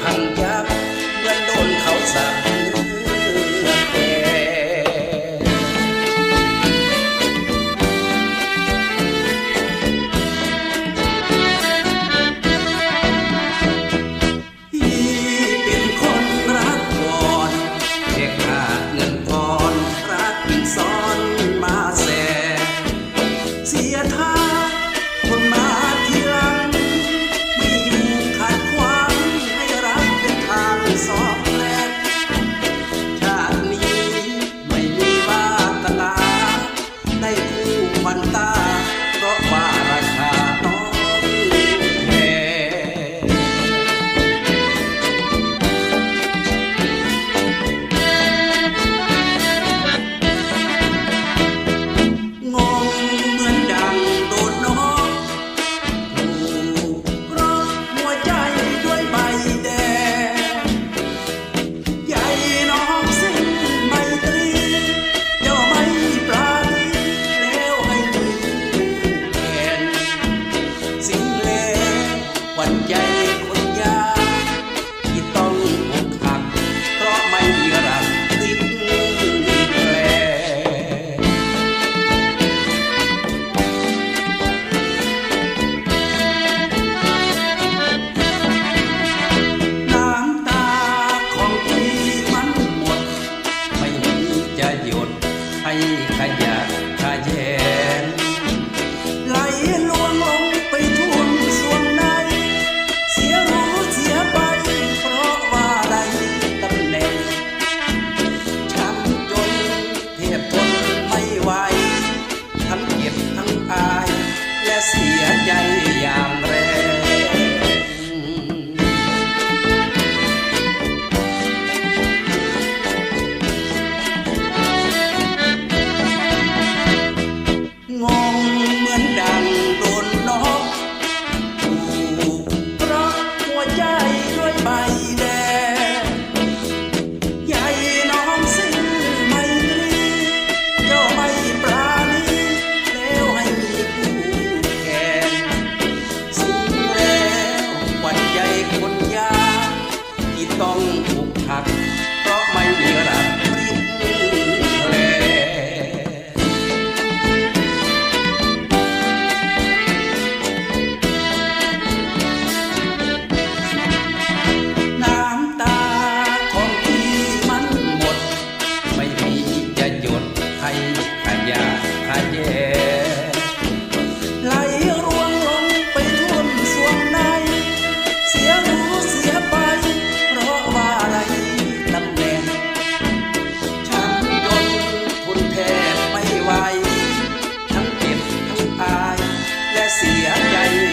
พังยับเหมือนโดนเขาสาบ มันตาเพราะว่า ไขยัะ เสียใจ